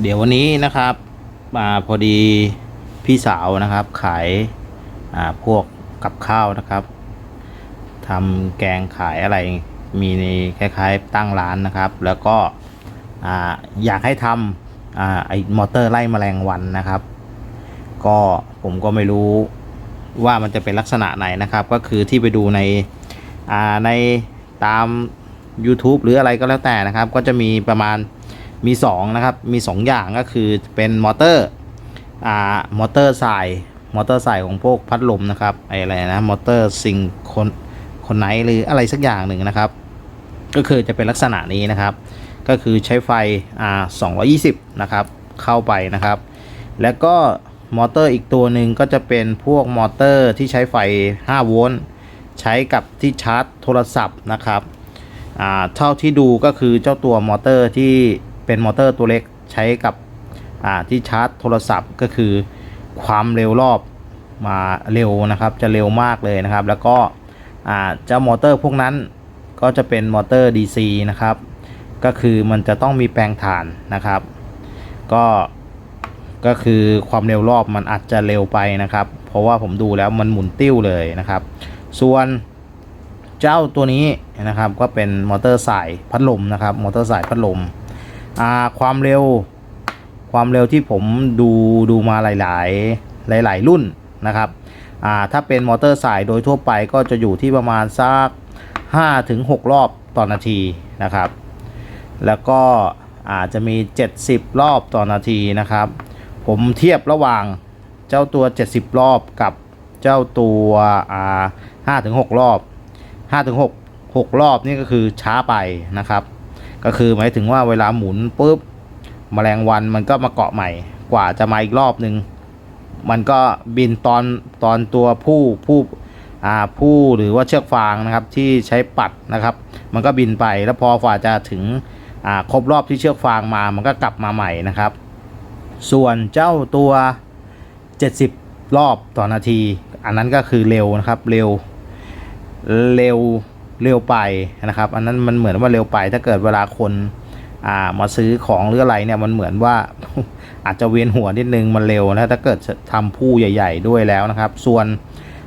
เดี๋ยววันนี้นะครับมาพอดีพี่สาวนะครับขายอ่าพวกกับข้าวนะครับทำแกงขายอะไรมีในคล้ายๆตั้งร้านนะครับ แล้วก็อ่าอยากให้ทำอ่าไอมอเตอร์ไล่แมลงวันนะครับ ก็ผมก็ไม่รู้ว่ามันจะเป็นลักษณะไหนนะครับ ก็คือที่ไปดูในอ่าในตาม YouTube หรืออะไรก็แล้วแต่นะครับ ก็จะมีประมาณ มี2นะครับ มี 2 อย่างก็คือเป็นมอเตอร์ อ่า มอเตอร์สาย มอเตอร์สายของพวกพัดลมนะครับ ไออะไรนะ มอเตอร์ซิงคนคนไหนหรืออะไรสักอย่างหนึ่งนะครับ ก็คือจะเป็นลักษณะนี้นะครับ ก็คือใช้ไฟ อ่า 220 นะครับ เข้าไปนะครับ แล้วก็มอเตอร์อีกตัวหนึ่งก็จะเป็นพวกมอเตอร์ที่ใช้ไฟ 5 โวลต์ ใช้กับที่ชาร์จโทรศัพท์นะครับอ่าเท่าที่ดูก็คือเจ้าตัวมอเตอร์ที่ เป็นมอเตอร์ตัวเล็กใช้กับที่ชาร์จโทรศัพท์ก็คือความเร็วรอบมาเร็วนะครับ จะเร็วมากเลยนะครับ แล้วก็เจ้ามอเตอร์พวกนั้นก็จะเป็นมอเตอร์ DC นะครับ ก็คือมันจะต้องมีแปลงถ่านนะครับ ก็ก็คือความเร็วรอบมันอาจจะเร็วไปนะครับ เพราะว่าผมดูแล้วมันหมุนติ้วเลยนะครับ ส่วนเจ้าตัวนี้นะครับก็เป็นมอเตอร์สายพัดลมนะครับ มอเตอร์สายพัดลม อ่าความเร็ว ความเร็วที่ผมดูดูมาหลาย ๆ หลาย ๆ รุ่นนะครับอ่าถ้าเป็นมอเตอร์สายโดยทั่วไปก็จะอยู่ที่ประมาณสัก5ถึง6รอบต่อนาทีนะครับ แล้วก็อาจจะมี 70 รอบต่อนาทีนะครับ ผมเทียบระหว่างเจ้าตัว 70 รอบกับเจ้าตัวอ่า5ถึง6รอบ5ถึง6 6 รอบนี่ก็คือช้าไปนะครับ ก็คือหมายถึงว่าเวลาหมุนปุ๊บแมลงวันมันก็มาเกาะใหม่ กว่าจะมาอีกรอบหนึ่งมันก็บินตอนตอนตัวผู้ผู้อ่าผู้หรือว่าเชือกฟางนะครับที่ใช้ปัดนะครับ มันก็บินไปแล้วพอกว่าจะถึงอ่าครบรอบที่เชือกฟางมา มันก็กลับมาใหม่นะครับ ส่วนเจ้าตัว 70 รอบต่อนาที อันนั้นก็คือเร็วนะครับเร็วเร็ว เร็วไปนะครับ อันนั้นมันเหมือนว่าเร็วไป ถ้าเกิดเวลาคนอ่ามาซื้อของหรืออะไรเนี่ยมันเหมือนว่าอาจจะเวียนหัวนิดนึงมันเร็วนะถ้าเกิดทำผู้ใหญ่ ๆ ด้วยแล้วนะครับ ส่วน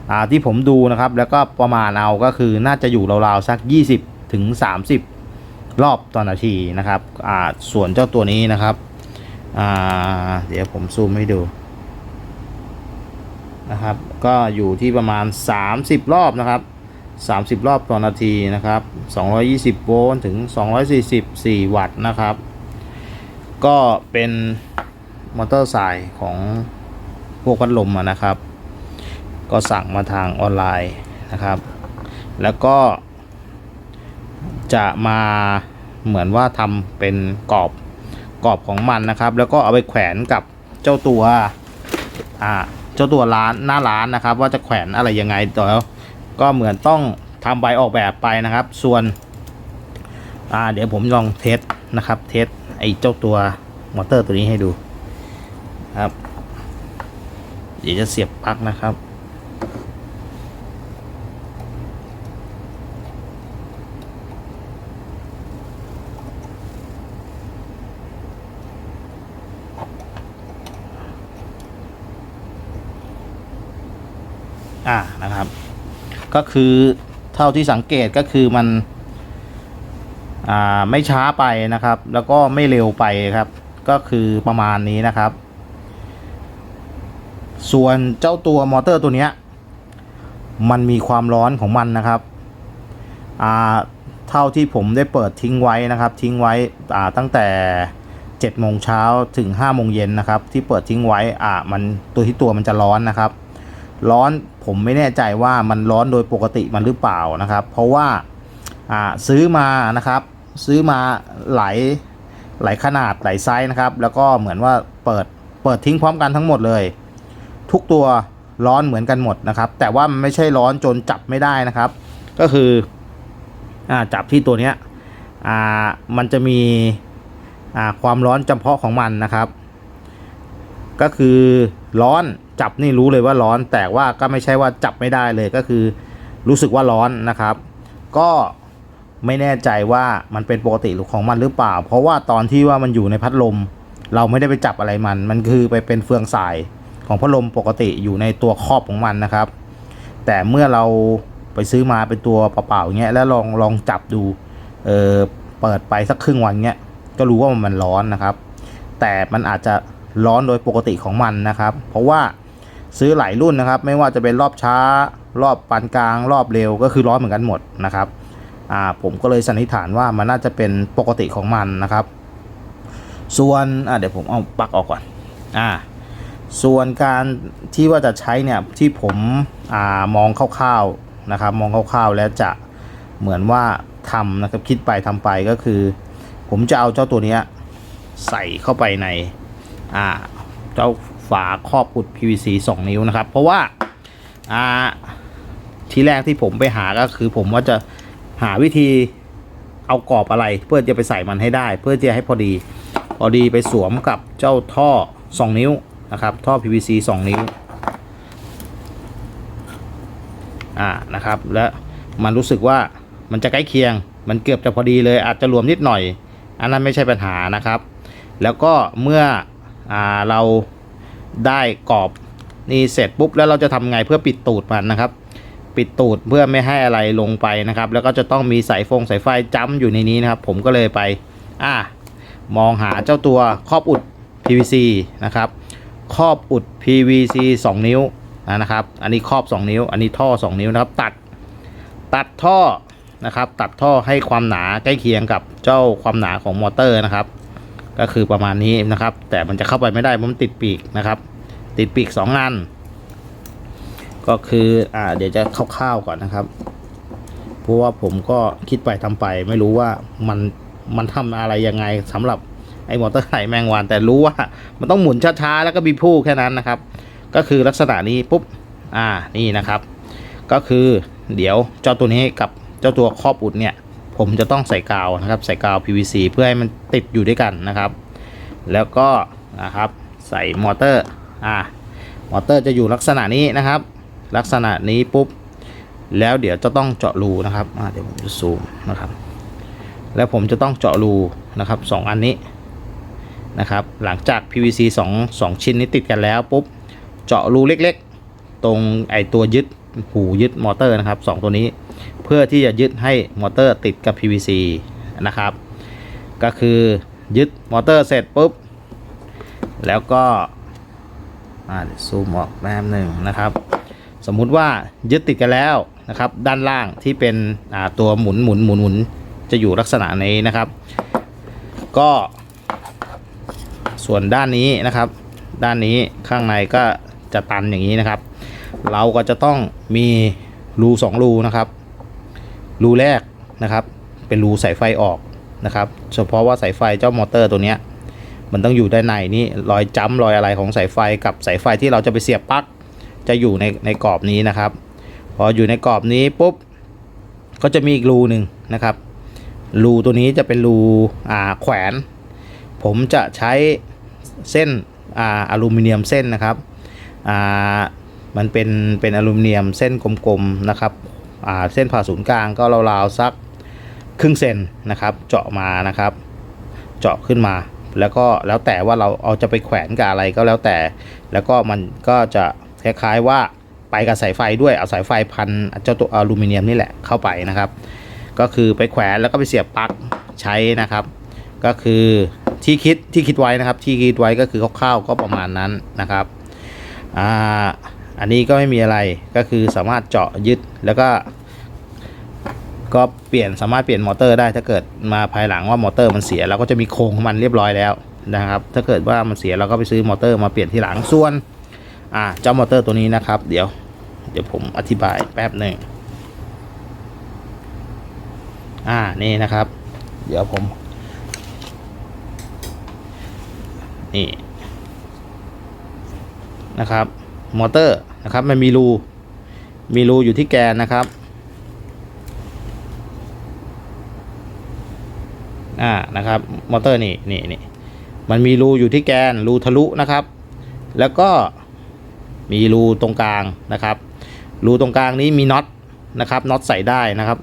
อ่าที่ผมดูนะครับแล้วก็ประมาณเอาก็คือน่าจะอยู่ราวๆสัก 20 ถึง 30 รอบต่อนาทีนะครับอ่าส่วนเจ้าตัวนี้นะครับอ่าเดี๋ยวผมซูมให้ดูนะครับ ก็อยู่ที่ประมาณ 30 รอบนะครับ 30 รอบต่อนาทีนะครับ 220 โวลต์ถึง 244 วัตต์นะครับ ก็เป็นมอเตอร์สายของพวกพัดลมนะครับ ก็สั่งมาทางออนไลน์นะครับ แล้วก็ จะมาเหมือนว่าทำเป็นกรอบกรอบของมันนะครับ แล้วก็เอาไปแขวนกับเจ้าตัวอ่าเจ้าตัวร้านหน้าร้านนะครับ ว่าจะแขวนอะไรยังไงต่อแล้ว ก็เหมือนต้องทำใบออกแบบไปนะครับ ส่วนอ่าเดี๋ยวผมลองเทสนะครับ เทสไอ้เจ้าตัวมอเตอร์ตัวนี้ให้ดูครับ เดี๋ยวจะเสียบปลั๊กนะครับ อ่านะครับ ก็คือเท่าที่สังเกตก็คือมันไม่ช้าไปนะครับ แล้วก็ไม่เร็วไปครับ ก็คือประมาณนี้นะครับ ส่วนเจ้าตัวมอเตอร์ตัวนี้มันมีความร้อนของมันนะครับเท่าที่ผมได้เปิดทิ้งไว้นะครับ ทิ้งไว้ตั้งแต่7โมงเช้าถึง5โมงเย็นนะครับ ที่เปิดทิ้งไว้อ่ามันตัวที่ตัวมันจะร้อนนะครับ ร้อนผมไม่แน่ใจว่ามันร้อนโดยปกติมันหรือเปล่านะครับ เพราะว่าซื้อมานะครับ ซื้อมาหลายหลายขนาดหลายไซส์นะครับ แล้วก็เหมือนว่าเปิดเปิดทิ้งพร้อมกันทั้งหมดเลย ทุกตัวร้อนเหมือนกันหมดนะครับ แต่ว่ามันไม่ใช่ร้อนจนจับไม่ได้นะครับ ก็คืออจับที่ตัวเนี้ยมันจะมีความร้อนจำเพาะของมันนะครับ ก็คือร้อน จับนี่รู้เลยว่าร้อน แต่ว่าก็ไม่ใช่ว่าจับไม่ได้เลยก็คือ รู้สึกว่าร้อนนะครับ ก็ไม่แน่ใจว่ามันเป็นปกติของมันหรือเปล่า เพราะว่าตอนที่ว่ามันอยู่ในพัดลม เราไม่ได้ไปจับอะไรมัน มันคือไปเป็นเฟืองสายของพัดลมปกติอยู่ในตัวครอบของมันนะครับ แต่เมื่อเราไปซื้อมาเป็นตัวเปล่าๆอย่างเงี้ยแล้วลองลองจับดูเออเปิดไปสักครึ่งวันเงี้ยก็รู้ว่ามันร้อนนะครับ แต่มันอาจจะร้อนโดยปกติของมันนะครับ เพราะว่า ซื้อหลายรุ่นนะครับ ไม่ว่าจะเป็นรอบช้า รอบปานกลาง รอบเร็วก็คือร้อนเหมือนกันหมดนะครับอ่าผมก็เลยสันนิษฐานว่ามันน่าจะเป็นปกติของมันนะครับ ส่วนอ่าเดี๋ยวผมเอาปลั๊กออกก่อนอ่าส่วนการที่ว่าจะใช้เนี่ยที่ผมอ่ามองคร่าวๆนะครับ มองคร่าวๆแล้วจะเหมือนว่าทำนะครับคิดไปทำไปก็คือ ผมจะเอาเจ้าตัวเนี้ยใส่เข้าไปในอ่าเจ้า ฝาครอบอุด PVC 2 นิ้วนะครับ เพราะว่าอ่าทีแรกที่ผมไปหาก็คือผมว่าจะหาวิธีเอากรอบอะไร เพื่อจะไปใส่มันให้ได้ เพื่อจะให้พอดี พอดีไปสวมกับเจ้าท่อ 2 นิ้วนะครับ ท่อ PVC 2 นิ้วอ่านะครับ และมันรู้สึกว่ามันจะใกล้เคียง มันเกือบจะพอดีเลย อาจจะรวมนิดหน่อย อันนั้นไม่ใช่ปัญหานะครับ แล้วก็เมื่ออเรา ได้กรอบนี่เสร็จปุ๊บแล้วเราจะทำไงเพื่อปิดตูดมันนะครับ ปิดตูดเพื่อไม่ให้อะไรลงไปนะครับ แล้วก็จะต้องมีสายฟงสายไฟจ้ำอยู่ในนี้นะครับ ผมก็เลยไป อ่ามองหาเจ้าตัวครอบอุด PVC นะครับ ครอบอุด PVC 2 นิ้วนะครับ อันนี้ครอบ 2 นิ้ว อันนี้ท่อ 2 นิ้วนะครับ ตัด ตัดท่อนะครับ ตัดท่อให้ความหนาใกล้เคียงกับเจ้าความหนาของมอเตอร์นะครับ ก็คือประมาณนี้นะครับ แต่มันจะเข้าไปไม่ได้เพราะมันติดปีกนะครับ ติดปีก2องัน ก็คืออ่าเดี๋ยวจะคร่าวๆก่อนนะครับ เพราะว่าผมก็คิดไปทำไป ไม่รู้ว่ามันมันทำอะไรยังไงสำหรับไอ้มอเตอร์ไถแมงวันแต่รู้ว่ามันต้องหมุนช้าๆแล้วก็มีผู้แค่นั้นนะครับ ก็คือลักษณะนี้ปุ๊บอ่านี่นะครับ ก็คือเดี๋ยวเจ้าตัวนี้กับเจ้าตัวครอบอุดเนี่ย ผมจะต้องใส่กาวนะครับใส่กาว PVC เพื่อให้มันติดอยู่ด้วยกันนะครับ แล้วก็นะครับใส่มอเตอร์อ่ามอเตอร์จะอยู่ลักษณะนี้นะครับ ลักษณะนี้ปุ๊บแล้วเดี๋ยวจะต้องเจาะรูนะครับเดี๋ยวผมจะซูมนะครับ แล้วผมจะต้องเจาะรูนะครับสองอันนี้นะครับ หลังจาก PVC 2 2 ชิ้นนี้ติดกันแล้วปุ๊บเจาะรูเล็กๆ ตรงไอตัวยึดหูยึดมอเตอร์นะครับสองตัวนี้ เพื่อที่จะยึดให้มอเตอร์ติดกับ PVC นะครับ ก็คือยึดมอเตอร์เสร็จปุ๊บ แล้วก็ซูมออกแป๊บหนึ่งนะครับ สมมุติว่ายึดติดกันแล้วนะครับ ด้านล่างที่เป็นตัวหมุนหมุนหมุนหมุนจะอยู่ลักษณะนี้นะครับ ก็ส่วนด้านนี้นะครับ ด้านนี้ข้างในก็จะตันอย่างนี้นะครับ เราก็จะต้องมีรูสองรูนะครับ รูแรกนะครับ เป็นรูสายไฟออกนะครับ เฉพาะว่าสายไฟเจ้ามอเตอร์ตัวเนี้ยมันต้องอยู่ด้านในนี่รอยจ้ำรอยอะไรของสายไฟกับสายไฟที่เราจะไปเสียบปลั๊กจะอยู่ในในกรอบนี้นะครับ พออยู่ในกรอบนี้ปุ๊บก็จะมีอีกรูหนึ่งนะครับ รูตัวนี้จะเป็นรูอ่าแขวน ผมจะใช้เส้นอ่าอลูมิเนียมเส้นนะครับอ่ามันเป็นเป็นอลูมิเนียมเส้นกลมๆนะครับ เส้นผ่าศูนย์กลางก็ราวๆสักครึ่งเซนนะครับ เจาะมานะครับ เจาะขึ้นมา แล้วก็แล้วแต่ว่าเราเอาจะไปแขวนกับอะไรก็แล้วแต่ แล้วก็มันก็จะคล้ายๆว่าไปกับสายไฟด้วยเอาสายไฟพันเจ้าตัวอลูมิเนียมนี่แหละเข้าไปนะครับ ก็คือไปแขวนแล้วก็ไปเสียบปลั๊กใช้นะครับ ก็คือที่คิดที่คิดไว้นะครับ ที่คิดไว้ก็คือคร่าวๆก็ประมาณนั้นนะครับอ่า อันนี้ก็ไม่มีอะไรก็คือสามารถเจาะยึดแล้วก็ ก็เปลี่ยนสามารถเปลี่ยนมอเตอร์ได้ถ้าเกิดมาภายหลังว่ามอเตอร์มันเสียเราก็จะมีโครงของมันเรียบร้อยแล้วนะครับ ถ้าเกิดว่ามันเสียเราก็ไปซื้อมอเตอร์มาเปลี่ยนทีหลังส่วนอ่าเจ้ามอเตอร์ตัวนี้นะครับ เดี๋ยว เดี๋ยวผมอธิบายแป๊บหนึ่งอ่านี่นะครับ เดี๋ยวผมนี่นะครับ มอเตอร์ นะครับ มันมีรู มีรูอยู่ที่แกนนะครับ อ่า นะครับ มอเตอร์นี่ นี่นี่ มันมีรูอยู่ที่แกน รูทะลุนะครับ แล้วก็มีรูตรงกลางนะครับ รูตรงกลางนี้มีน็อตนะครับ น็อตใส่ได้นะครับ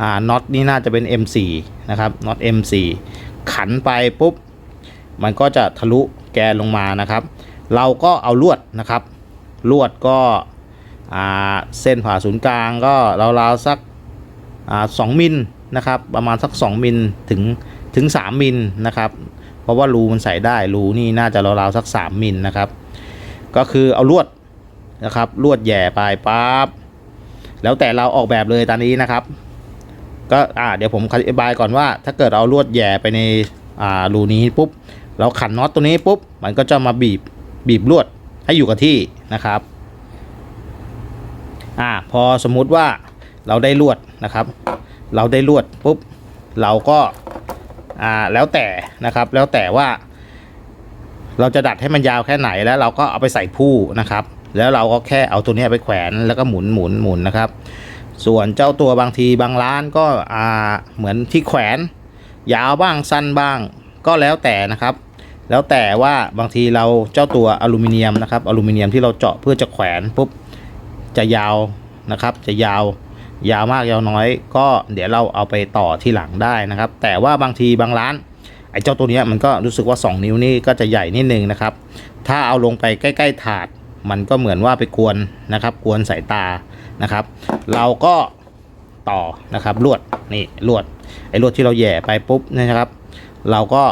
อ่า น็อตนี่น่าจะเป็น M4 นะครับ น็อต M4 ขันไปปุ๊บ มันก็จะทะลุแกนลงมานะครับ เราก็เอาลวดนะครับ ลวดก็เส้นผ่าศูนย์กลางก็ราวๆสักสองมิลนะครับประมาณสัก 2มิลถึงถึง 3มิลนะครับเพราะว่ารูมันใส่ได้รูนี่น่าจะราวๆสัก 3มิลนะครับ ก็คือเอาลวดนะครับลวดแย่ไปปั๊บแล้วแต่เราออกแบบเลยตอนนี้นะครับ ก็อ่าเดี๋ยวผมอธิบายก่อนว่า ถ้าเกิดเอาลวดแย่ไปในอ่ารูนี้ปุ๊บเราขันน็อตตัวนี้ปุ๊บมันก็จะมาบีบบีบลวด ให้อยู่กับที่นะครับ อ่าพอสมมุติว่าเราได้ลวดนะครับ เราได้ลวดปุ๊บเราก็อ่าแล้วแต่นะครับแล้วแต่ว่า เราจะดัดให้มันยาวแค่ไหนแล้วเราก็เอาไปใส่ผู้นะครับ แล้วเราก็แค่เอาตัวนี้ไปแขวนแล้วก็หมุนหมุนหมุนนะครับ ส่วนเจ้าตัวบางทีบางร้านก็อ่าเหมือนที่แขวน ยาวบ้างสั้นบ้างก็แล้วแต่นะครับ แล้วแต่ว่าบางทีเราเจ้าตัวอลูมิเนียมนะครับอลูมิเนียมที่เราเจาะเพื่อจะแขวนปุ๊บจะยาวนะครับ จะยาวยาวมากยาวน้อย ก็เดี๋ยวเราเอาไปต่อที่หลังได้นะครับ แต่ว่าบางทีบางร้านไอ้เจ้าตัวเนี้ยมันก็รู้สึกว่า 2 นิ้วนี่ก็จะใหญ่นิดนึงนะครับ ถ้าเอาลงไปใกล้ ๆ ถาด มันก็เหมือนว่าไปกวนนะครับ กวนสายตานะครับ เราก็ต่อนะครับลวดนี่ลวดไอ้ลวดที่เราแย่ไปปุ๊บนะครับ เราก็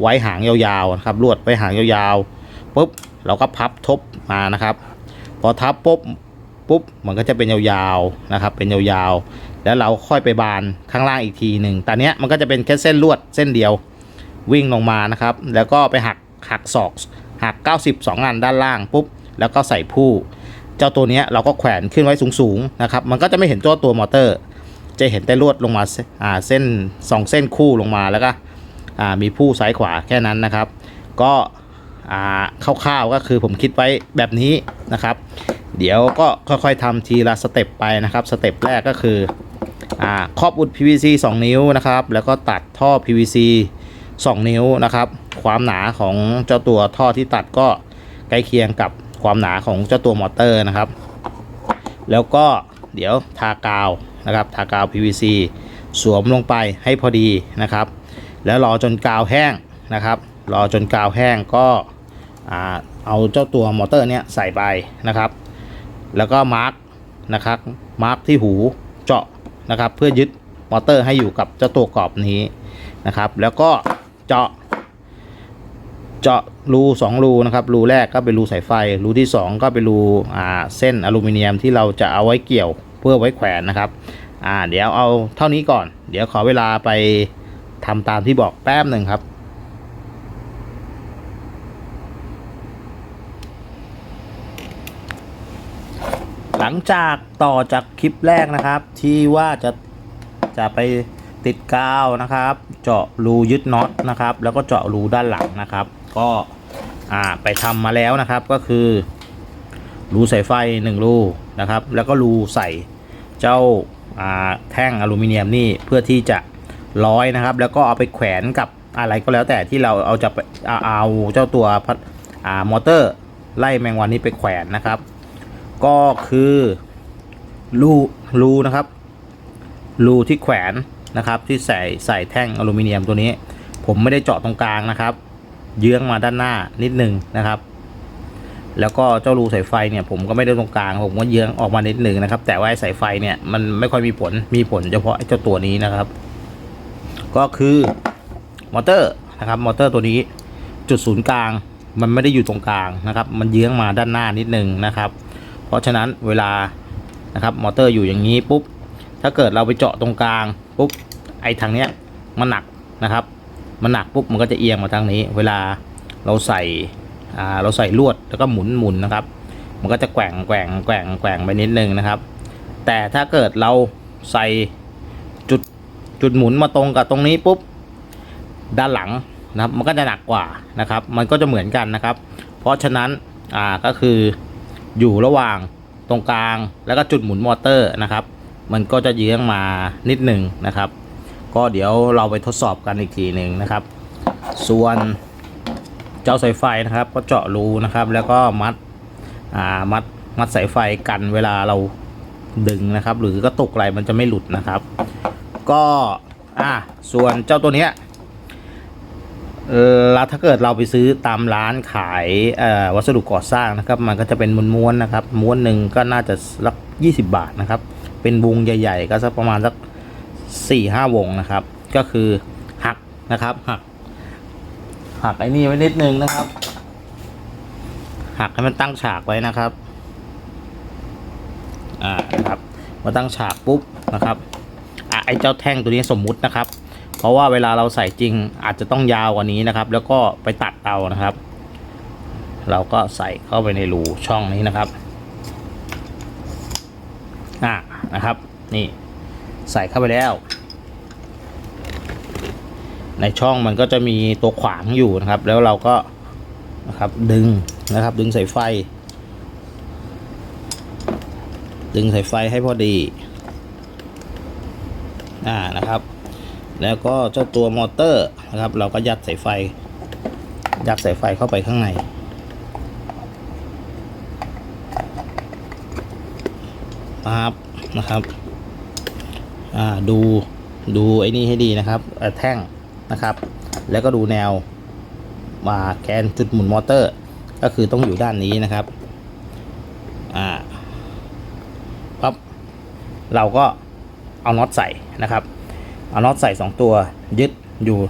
ไว้หางยาวๆนะครับลวดไว้หางยาวๆปุ๊บเราก็พับทบมานะครับ พอทับปุ๊บปุ๊บมันก็จะเป็นยาวๆนะครับ เป็นยาวๆ แล้วเราค่อยไปบานข้างล่างอีกทีหนึ่งตอนนี้มันก็จะเป็นแค่เส้นลวดเส้นเดียววิ่งลงมานะครับ แล้วก็ไปหักหักศอกหัก 92 อันด้านล่างปุ๊บแล้วก็ใส่ผู้เจ้าตัวนี้เราก็แขวนขึ้นไว้สูงๆนะครับ มันก็จะไม่เห็นตัวตัวมอเตอร์ จะเห็นแต่ลวดลงมาเสอ่าเส้นสองเส้นคู่ลงมาแล้วก็ มีผู้ซ้ายขวาแค่นั้นนะครับ ก็คร่าวๆก็คือผมคิดไว้แบบนี้นะครับ เดี๋ยวก็ค่อยๆทำทีละสเต็ปไปนะครับสเต็ปแรกก็คืออครอบอุด PVC 2 นิ้วนะครับ แล้วก็ตัดท่อ PVC 2 นิ้วนะครับ ความหนาของเจ้าตัวท่อที่ตัดก็ใกล้เคียงกับความหนาของเจ้าตัวมอเตอร์นะครับ แล้วก็เดี๋ยวทากาวนะครับ ทากาว PVC สวมลงไปให้พอดีนะครับ แล้วรอจนกาวแห้งนะครับ รอจนกาวแห้งก็เอาเจ้าตัวมอเตอร์เนี้ยใส่ไปนะครับ แล้วก็มาร์กนะครับมาร์กที่หูเจาะนะครับเพื่อยึดมอเตอร์ให้อยู่กับเจ้าตัวกรอบนี้นะครับ แล้วก็เจาะ เจาะรูสองรูนะครับรูแรกก็เป็นรูสายไฟ รูที่สองก็เป็นรูเส้นอลูมิเนียมที่เราจะเอาไว้เกี่ยวเพื่อไว้แขวนนะครับเดี๋ยวเอาเท่านี้ก่อน เดี๋ยวขอเวลาไป ทำตามที่บอกแป๊บหนึ่งครับ หลังจากต่อจากคลิปแรกนะครับ ที่ว่าจะจะไปติดกาวนะครับ เจาะรูยึดน็อตนะครับ แล้วก็เจาะรูด้านหลังนะครับ ก็อ่าไปทำมาแล้วนะครับก็คือ รูใสายไฟหนึ่งรูนะครับ แล้วก็รูใส่เจ้าแท่งอลูมิเนียมนี่เพื่อที่จะ ร้อยนะครับ แล้วก็เอาไปแขวนกับอะไรก็แล้วแต่ที่เราเอาจะไปเอาเอาเจ้าตัวพัดอ่ามอเตอร์ ไล่แมงวันนี้ไปแขวนนะครับ ก็คือรูรูนะครับรูที่แขวนนะครับ ที่ใส่ใส่แท่งอลูมิเนียมตัวนี้ ผมไม่ได้เจาะตรงกลางนะครับ เยื้องมาด้านหน้านิดนึงนะครับ แล้วก็เจ้ารูสายไฟเนี่ย ผมก็ไม่ได้ตรงกลางผมก็เยื้องออกมานิดนึงนะครับ แต่ว่าสายไฟเนี่ยมันไม่ค่อยมีผลมีผลเฉพาะเจ้าตัวนี้นะครับ ก็คือมอเตอร์นะครับมอเตอร์ตัวนี้จุดศูนย์กลางมันไม่ได้อยู่ตรงกลางนะครับ มันเยื้องมาด้านหน้านิดนึงนะครับ เพราะฉะนั้นเวลานะครับมอเตอร์อยู่อย่างนี้ปุ๊บถ้าเกิดเราไปเจาะตรงกลางปุ๊บไอ้ทางเนี้ยมันหนักนะครับ มันหนักปุ๊บมันก็จะเอียงมาทางนี้ เวลาเราใส่เราใส่ลวดแล้วก็หมุนหมุนนะครับ มันก็จะแกว่งแกว่งแกว่งแกว่งไปนิดนึงนะครับ แต่ถ้าเกิดเราใส่ จุดหมุนมาตรงกับตรงนี้ปุ๊บด้านหลังนะครับมันก็จะหนักกว่านะครับ มันก็จะเหมือนกันนะครับ เพราะฉะนั้นอ่าก็คืออยู่ระหว่างตรงกลางแล้วก็จุดหมุนมอเตอร์นะครับ มันก็จะเยื้องมานิดหนึ่งนะครับ ก็เดี๋ยวเราไปทดสอบกันอีกทีหนึ่งนะครับ ส่วนเจ้าสายไฟนะครับ ก็เจาะรูนะครับ แล้วก็มัดอ่ามัดมัดสายไฟกันเวลาเราดึงนะครับ หรือกระตุกอะไรมันจะไม่หลุดนะครับ ก็อ่าส่วนเจ้าตัวเนี้ยแล้วถ้าเกิดเราไปซื้อตามร้านขายวัสดุก่อสร้างนะครับ มันก็จะเป็นม้วนๆนะครับ ม้วนหนึ่งก็น่าจะสักยี่สิบาทนะครับ เป็นวงใหญ่ ๆ ก็สักประมาณสักสี่ห้าวงนะครับ ก็คือหักนะครับหักหักไอ้นี่ไว้นิดนึงนะครับ หักให้มันตั้งฉากไว้นะครับอ่านะครับมาตั้งฉากปุ๊บนะครับ อะไอ้เจ้าแท่งตัวนี้สมมุตินะครับ เพราะว่าเวลาเราใส่จริงอาจจะต้องยาวกว่านี้นะครับ แล้วก็ไปตัดเอานะครับ เราก็ใส่เข้าไปในรูช่องนี้นะครับอ่านะครับ นี่ใส่เข้าไปแล้ว ในช่องมันก็จะมีตัวขวางอยู่นะครับ แล้วเราก็นะครับดึงนะครับ ดึงสายไฟ ดึงสายไฟให้พอดี อ่านะครับ แล้วก็เจ้าตัวมอเตอร์นะครับ เราก็ยัดสายไฟ ยัดสายไฟเข้าไปข้างในปั๊บนะครับอ่าดูดูไอ้นี่ให้ดีนะครับแท่งนะครับ แล้วก็ดูแนวมาแกนจุดหมุนมอเตอร์ ก็คือต้องอยู่ด้านนี้นะครับอ่าปั๊บเราก็ เอาน็อตใส่นะครับ เอาน็อตใส่สองตัวยึดอยู่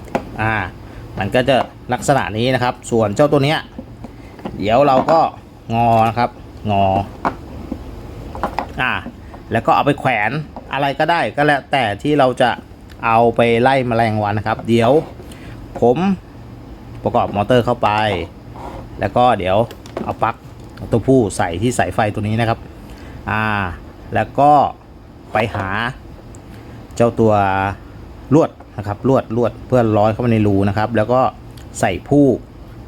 อ่ามันก็จะลักษณะนี้นะครับ ส่วนเจ้าตัวเนี้ยเดี๋ยวเราก็งอนะครับ งออ่าแล้วก็เอาไปแขวนอะไรก็ได้ก็แล้วแต่ที่เราจะเอาไปไล่แมลงวันนะครับ เดี๋ยวผมประกอบมอเตอร์เข้าไป แล้วก็เดี๋ยวเอาปลั๊กตัวผู้ใส่ที่สายไฟตัวนี้นะครับ อ่า แล้วก็ไปหา เจ้าตัวลวดนะครับลวดลวดเพื่อร้อยเข้าไปในรูนะครับ แล้วก็ใส่ผู้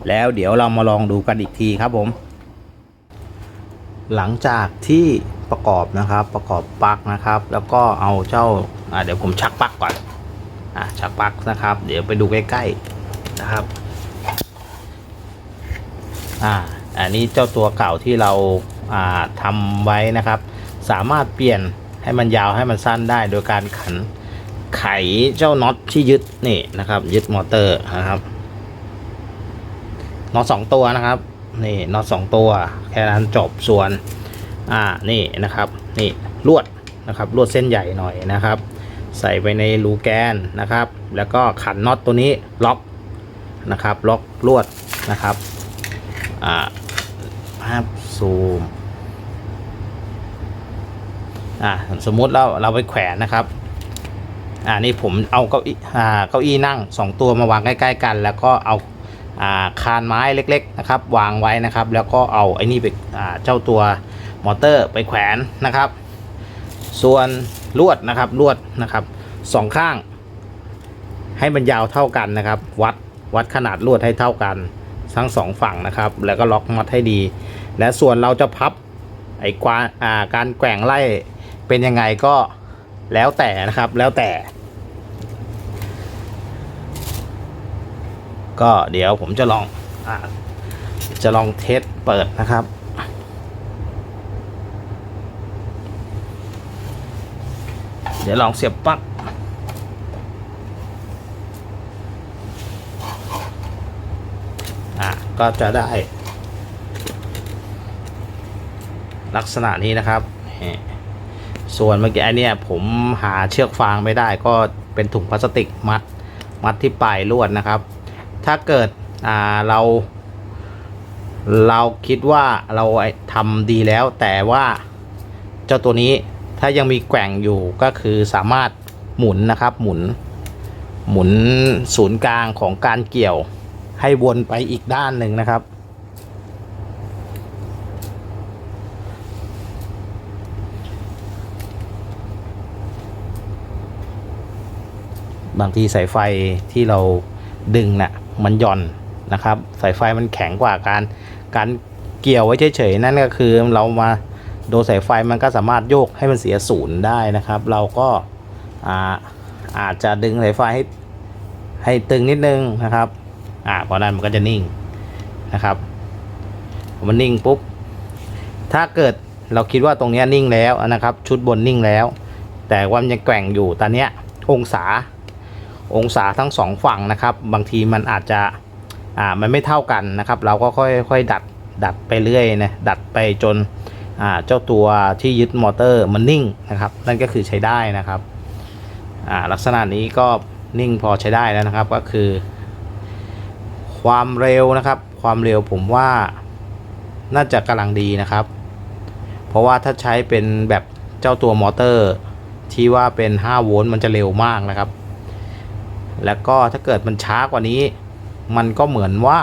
แล้วเดี๋ยวเรามาลองดูกันอีกทีครับผม หลังจากที่ประกอบนะครับประกอบปลั๊กนะครับ แล้วก็เอาเจ้าเดี๋ยวผมชักปลั๊กก่อนอ่าชักปลั๊กนะครับ เดี๋ยวไปดูใกล้ๆนะครับอ่าอันนี้เจ้าตัวเก่าที่เราอ่าทำไว้นะครับ สามารถเปลี่ยน ให้มันยาวให้มันสั้นได้ โดยการขันไขเจ้าน็อตที่ยึดนี่นะครับ ยึดมอเตอร์นะครับน็อตสองตัวนะครับ นี่น็อตสองตัว แค่นั้นจบส่วน อ่านี่นะครับ นี่ลวดนะครับลวดเส้นใหญ่หน่อยนะครับ ใส่ไปในรูแกนนะครับ แล้วก็ขันน็อตตัวนี้ล็อกนะครับ ล็อกลวดนะครับอ่าภาพซูม อ่าสมมุติเราเราไปแขวนนะครับอ่านี่ผมเอาเก้าอี้อ่าเก้าอี้นั่งสองตัวมาวางใกล้ๆกัน แล้วก็เอาอ่าคานไม้เล็กๆนะครับ วางไว้นะครับ แล้วก็เอาไอ้นี่ไปอ่าเจ้าตัวมอเตอร์ไปแขวนนะครับ ส่วนลวดนะครับลวดนะครับสองข้าง ให้มันยาวเท่ากันนะครับ วัดวัดขนาดลวดให้เท่ากันทั้งสองฝั่งนะครับ แล้วก็ล็อกมัดให้ดี และส่วนเราจะพับไอ้กวาอ่าการแกว่งไล่ เป็นยังไงก็แล้วแต่นะครับ แล้วแต่ ก็เดี๋ยวผมจะลองอจะลองเทสเปิดนะครับเดี๋ยวลองเสียบปลั๊กอะ ก็จะได้ ลักษณะนี้นะครับ ส่วนเมื่อกี้ไอเนี่ยผมหาเชือกฟางไม่ได้ก็เป็นถุงพลาสติกมัดมัดที่ปลายลวดนะครับ ถ้าเกิดอ่าเรา เราคิดว่าเราทำดีแล้วแต่ว่าเจ้าตัวนี้ถ้ายังมีแกว่งอยู่ก็คือสามารถหมุนนะครับหมุน หมุนศูนย์กลางของการเกี่ยวให้วนไปอีกด้านหนึ่งนะครับ บางทีสายไฟที่เราดึงน่ะมันหย่อนนะครับ สายไฟมันแข็งกว่าการการเกี่ยวไว้เฉยๆนั่นก็คือเรามาโดนสายไฟมันก็สามารถโยกให้มันเสียศูนย์ได้นะครับ เราก็อาอาจจะดึงสายไฟให้ให้ตึงนิดนึงนะครับอ่าพราะนั้นมันก็จะนิ่งนะครับมันนิ่งปุ๊บถ้าเกิดเราคิดว่าตรงนี้นิ่งแล้วนะครับ ชุดบนนิ่งแล้ว แต่ว่ามันยังแกว่งอยู่ตอนนี้องศา องศาทั้งสองฝั่งนะครับ บางทีมันอาจจะอ่ามันไม่เท่ากันนะครับ เราก็ค่อยค่อยดัดดัดไปเรื่อยนะดัดไปจนอ่าเจ้าตัวที่ยึดมอเตอร์มันนิ่งนะครับ นั่นก็คือใช้ได้นะครับอ่าลักษณะนี้ก็นิ่งพอใช้ได้แล้วนะครับก็คือ ความเร็วนะครับ ความเร็วผมว่าน่าจะกำลังดีนะครับ เพราะว่าถ้าใช้เป็นแบบเจ้าตัวมอเตอร์ ที่ว่าเป็น 5 โวลต์มันจะเร็วมากนะครับ แล้วก็ถ้าเกิดมันช้ากว่านี้ มันก็เหมือนว่า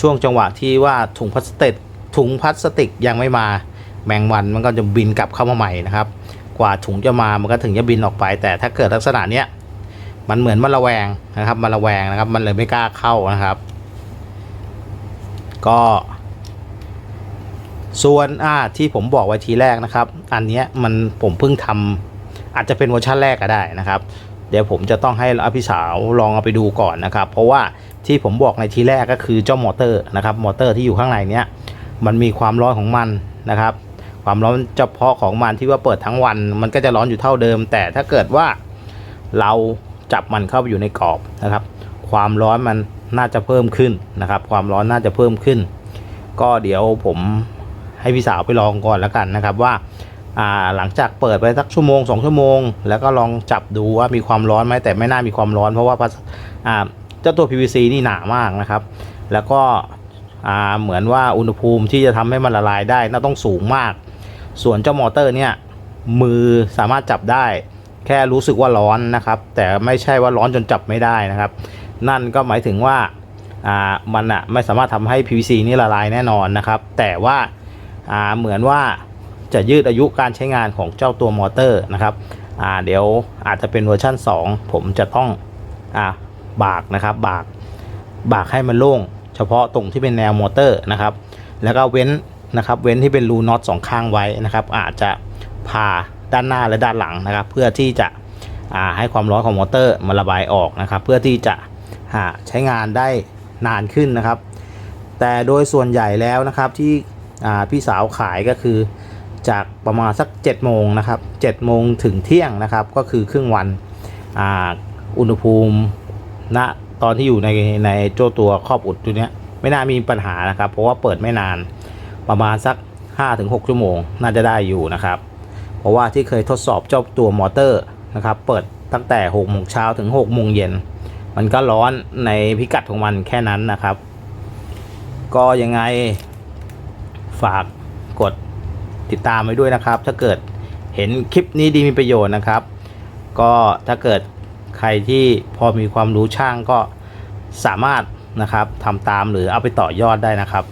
ช่วงจังหวะที่ว่าถุงพลาสติกถุงพลาสติกยังไม่มาแมงวันมันก็จะบินกลับเข้ามาใหม่นะครับ กว่าถุงจะมามันก็ถึงจะบินออกไป แต่ถ้าเกิดลักษณะเนี้ยมันเหมือนมันระแวงนะครับมันระแวงนะครับ มันเลยไม่กล้าเข้านะครับ ก็ ส่วนอ่าที่ผมบอกไว้ทีแรกนะครับ อันเนี้ยมันผมเพิ่งทำอาจจะเป็นเวอร์ชันแรกก็ได้นะครับ เดี๋ยวผมจะต้องให้อภิสาวลองเอาไปดูก่อนนะครับ เพราะว่าที่ผมบอกในทีแรกก็คือเจ้ามอเตอร์นะครับ มอเตอร์ที่อยู่ข้างในเนี้ยมันมีความร้อนของมันนะครับ ความร้อนเฉพาะของมันที่ว่าเปิดทั้งวัน มันก็จะร้อนอยู่เท่าเดิม แต่ถ้าเกิดว่าเราจับมันเข้าไปอยู่ในกรอบนะครับ ความร้อนมันน่าจะเพิ่มขึ้นนะครับ ความร้อนน่าจะเพิ่มขึ้น ก็เดี๋ยวผมให้พี่สาวไปลองก่อนแล้วกันนะครับว่าอ่า หลังจากเปิดไปสักชั่วโมงสองชั่วโมง แล้วก็ลองจับดูว่ามีความร้อนไหมแต่ไม่น่ามีความร้อน เพราะว่าเจ้าตัว PVC นี่หนามากนะครับ แล้วก็เหมือนว่าอุณหภูมิที่จะทำให้มันละลายได้น่าต้องสูงมาก ส่วนเจ้ามอเตอร์เนี่ยมือสามารถจับได้ แค่รู้สึกว่าร้อนนะครับ แต่ไม่ใช่ว่าร้อนจนจับไม่ได้นะครับ นั่นก็หมายถึงว่ามันอะไม่สามารถทำให้ PVC นี่ละลายแน่นอนนะครับ แต่ว่าเหมือนว่า จะยืดอายุการใช้งานของเจ้าตัวมอเตอร์นะครับอ่าเดี๋ยวอาจจะเป็นเวอร์ชัน2 ผมจะต้องอ่าบากนะครับบากบากให้มันโล่ง เฉพาะตรงที่เป็นแนวมอเตอร์นะครับแล้วก็เว้นนะครับเว้นที่เป็นรูน็อตสองข้างไว้นะครับ อาจจะผ่าด้านหน้าและด้านหลังนะครับ เพื่อที่จะให้ความร้อนของมอเตอร์มันระบายออกนะครับ เพื่อที่จะใช้งานได้นานขึ้นนะครับ แต่โดยส่วนใหญ่แล้วนะครับที่พี่สาวขายก็คือ จากประมาณสัก7โมงนะครับ7โมงถึงเที่ยงนะครับ ก็คือครึ่งวันอ่าอุณหภูมิณตอนที่อยู่ในในโจ้ตัวครอบอุดตัวเนี้ยไม่น่ามีปัญหานะครับ เพราะว่าเปิดไม่นานประมาณสัก 5-6 ชั่วโมง น่าจะได้อยู่นะครับ เพราะว่าที่เคยทดสอบเจ้าตัวมอเตอร์นะครับ เปิดตั้งแต่6โมงเช้าถึง6โมงเย็นมันก็ร้อนในพิกัดของมันแค่นั้นนะครับ ก็ยังไงฝากกด ติดตามไว้ด้วยนะครับ ถ้าเกิดเห็นคลิปนี้ดีมีประโยชน์นะครับ ก็ถ้าเกิดใครที่พอมีความรู้ช่างก็สามารถนะครับทำตามหรือเอาไปต่อยอดได้นะครับ